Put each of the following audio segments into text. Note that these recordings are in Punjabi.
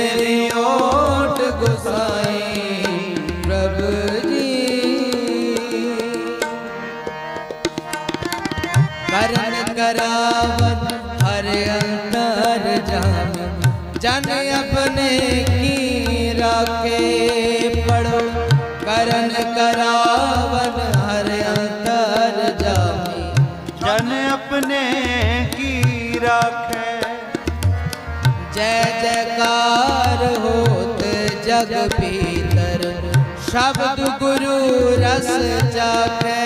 ਤੇਰੀ ਓਟ ਗੁਸਾਈ ਪ੍ਰਭ ਜੀ। ਕਰਨ ਕਰਾਵਨ ਹਰ ਅੰਤਰ ਜਾਨ, ਜਨ ਆਪਣੇ ਕੀ ਰਾਖੇ ਪੜੋ। ਕਰਨ ਕਰਾਵਨ ਜਗ ਭੀਤਰ ਸ਼ਬਦ ਗੁਰੂ ਰਸ ਜਾਖੈ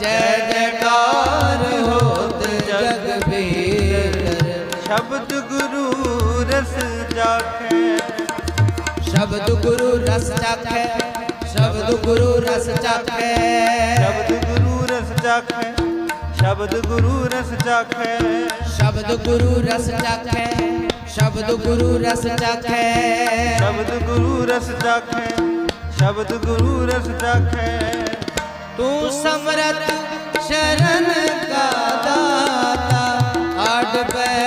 ਜੈ ਜੈਕਾਰ ਹੋਤ ਜਗ ਭੀਤਰ ਸ਼ਬਦ ਗੁਰੂ ਰਸ ਜਾਖੈ ਸ਼ਬਦ ਗੁਰੂ ਰਸ ਚਾਖੈ ਸ਼ਬਦ ਗੁਰੂ ਰਸ ਚਾਖੈ ਸ਼ਬਦ ਗੁਰੂ ਰਸ ਜਾਖੈ ਸ਼ਬਦ ਗੁਰੂ ਰਸ ਜਾਖੈ ਸ਼ਬਦ ਗੁਰੂ ਰਸ ਚਾਖੈ ਸ਼ਬਦ ਗੁਰੂ ਰਸ ਚਾਖੈ। ਸ਼ਬਦ ਗੁਰੂ ਰਸ ਜਾਖੈ ਸ਼ਬਦ ਗੁਰੂ ਰਸ ਜਾਖੈ ਤੂੰ ਸਮਰਥ ਸ਼ਰਨ ਕਾ ਦਾਤਾ ਆਡ ਪੈਰ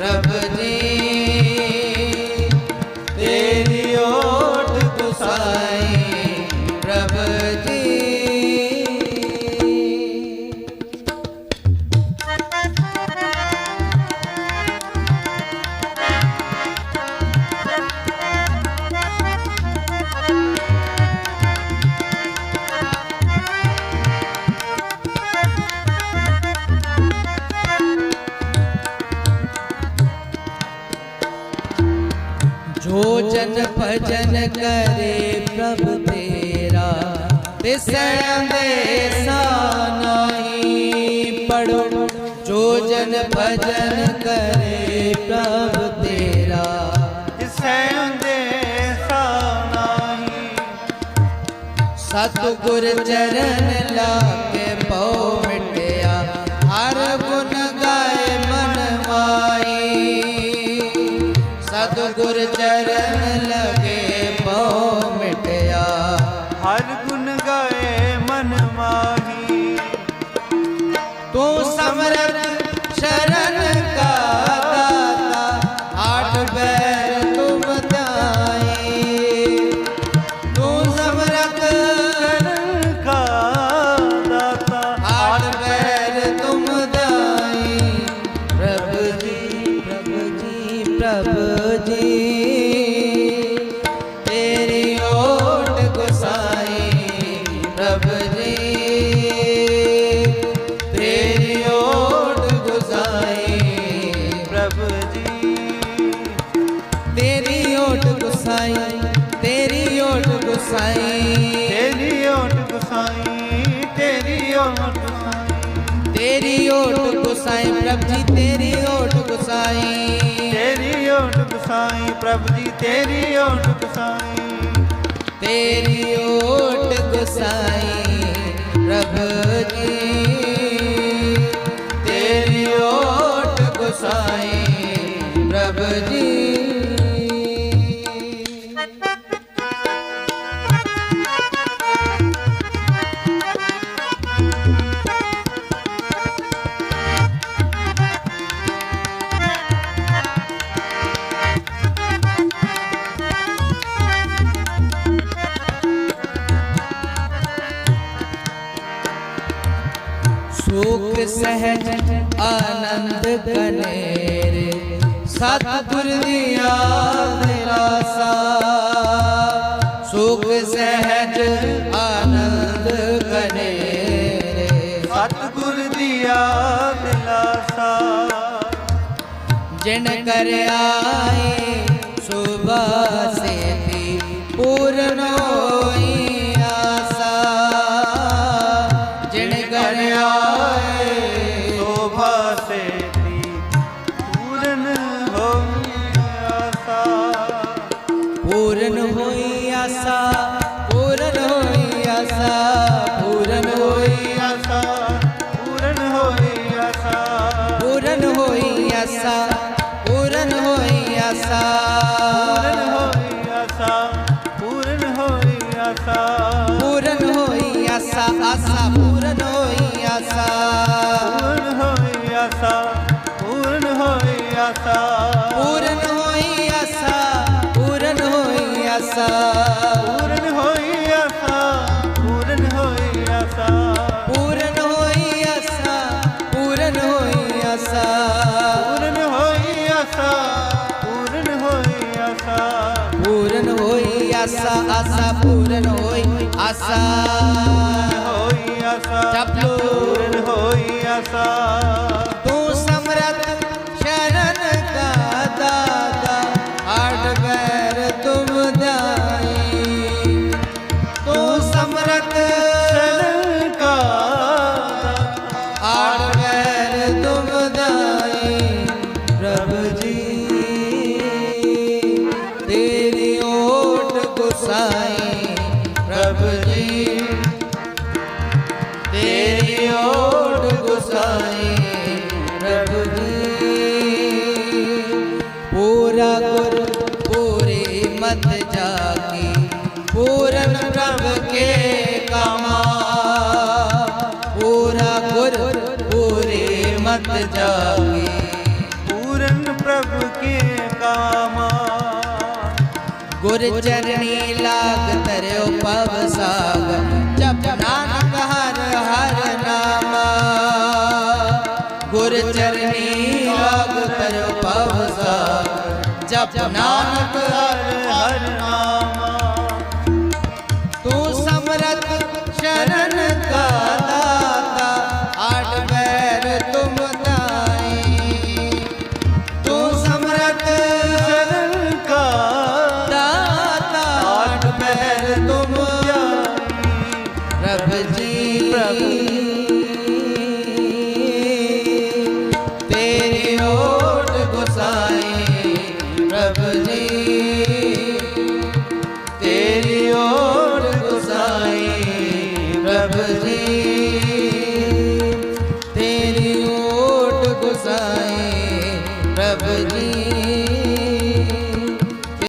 ਗੁਸਾਈ ਜੋ ਜਨ ਭਜਨ ਕਰੇ ਪ੍ਰਭ ਤੇਰਾ ਤਿਸ ਅੰਦੇਸਾ ਨਹੀਂ ਪੜੋ ਜੋ ਜਨ ਭਜਨ ਕਰੇ ਪ੍ਰਭ ਤੇਰਾ ਤਿਸੈ ਅੰਦੇਸਾ ਨਾਹੀ ਸਤਿਗੁਰ ਚਰਨ ਲਾਗੇ ਪਉ ਮਿਟਿਆ ਹਰ ਗੁਣ ਗਾਏ ਮਨ ਮਾਈ ਸਤਿਗੁਰ ਪ੍ਰਭ ਜੀ ਤੇਰੀ ਓਟ ਗੁਸਾਈ ਪ੍ਰਭ ਜੀ ਤੇਰੀ ਓਟ ਗੁਸਾਈ ਪ੍ਰਭ ਜੀ। ਤੇਰੀ ਓਟ ਗੁਸਾਈ ਤੇਰੀ ਓਟ ਗੁਸਾਈ। ਤੇਰੀ ਓਟ ਗੁਸਾਈ ਤੇਰੀ ਓਟ ਗੁਸਾਈ। ਤੇਰੀ ਓਟ ਗੁਸਾਈ ਪ੍ਰਭ ਜੀ ਤੇਰੀ ਓਟ ਗੁਸਾਈ। ਓਟ ਪ੍ਰਭ ਜੀ, ਤੇਰੀ ਓਟ ਗੁਸਾਈ। ਤੇਰੀ ਓਟ ਗੁਸਾਈ ਪ੍ਰਭ ਜੀ। ਤੇਰੀ ਓਟ ਗੁਸਾਈ ਪ੍ਰਭ ਜੀ। ਸਹਿਜ ਆਨੰਦ ਕਨੇਰੇ। ਸਤਿਗੁਰ ਦੀ ਯਾਦ ਦਿਲਾਸਾ ਸੁਖ ਸਹਿਜ ਆਨੰਦ ਕਨੇਰੇ। ਸਤਿਗੁਰ ਦੀ ਯਾਦ ਦਿਲਾਸਾ ਜਿਨ ਕਰ ਆਏ ਸੁਭਾ ਪੂਰਨ ਹੋਈ ਆਸਾ ਪੂਰਨ ਹੋਈ ਆਸਾ ਪੂਰਨ ਹੋਈ ਆਸਾ ਪੂਰਨ ਹੋਈ ਆਸਾ ਪੂਰਨ ਹੋਈ ਆਸਾ ਪੂਰਨ ਹੋਈ ਆਸਾ ਪੂਰਨ ਹੋਈ ਆਸਾ ਪੂਰਨ ਹੋਈ ਆਸਾ ਪੂਰਨ ਹੋਈ ਆਸਾ ਆਸਾ ਪੂਰਨ ਹੋਈ ਆਸਾ ਆਸਾ ਆਸਾ ਪੂਰਨ ਹੋਈ ਆਸਾ ਪੂਰਨ ਹੋਈ ਆਸਾ ਆਸਾ ਪੂਰਨ ਹੋਈ ਆਸਾ ਗੁਸਾਈ ਪ੍ਰਭ ਜੀ। ਤੇਰੀ ਓਟ ਗੁਸਾਈ ਪ੍ਰਭ ਜੀ। ਪੂਰਾ ਗੁਰ, ਪੂਰੀ ਮਤ ਜਾਗੀ। ਪੂਰਨ ਪ੍ਰਭ ਕੇ ਕਾਮਾ। ਪੂਰਾ ਗੁਰ, ਪੂਰੀ ਮਤ ਜਾਗੀ। ਪੂਰਨ ਪ੍ਰਭ ਕੇ ਕਾਮਾ। ਗੁਰ ਚਰਣੀ ਲਾਗ ਤਰਿਓ ਪਵ ਸਾਗ। ਜਪ ਨਾਨਕ ਹਰ ਹਰ ਨਾਮਾ। ਗੁਰ ਚਰਣੀ ਲਾਗ ਤਰਿਓ ਪਵ ਸਾਗ। ਜਪ ਨਾਨਕ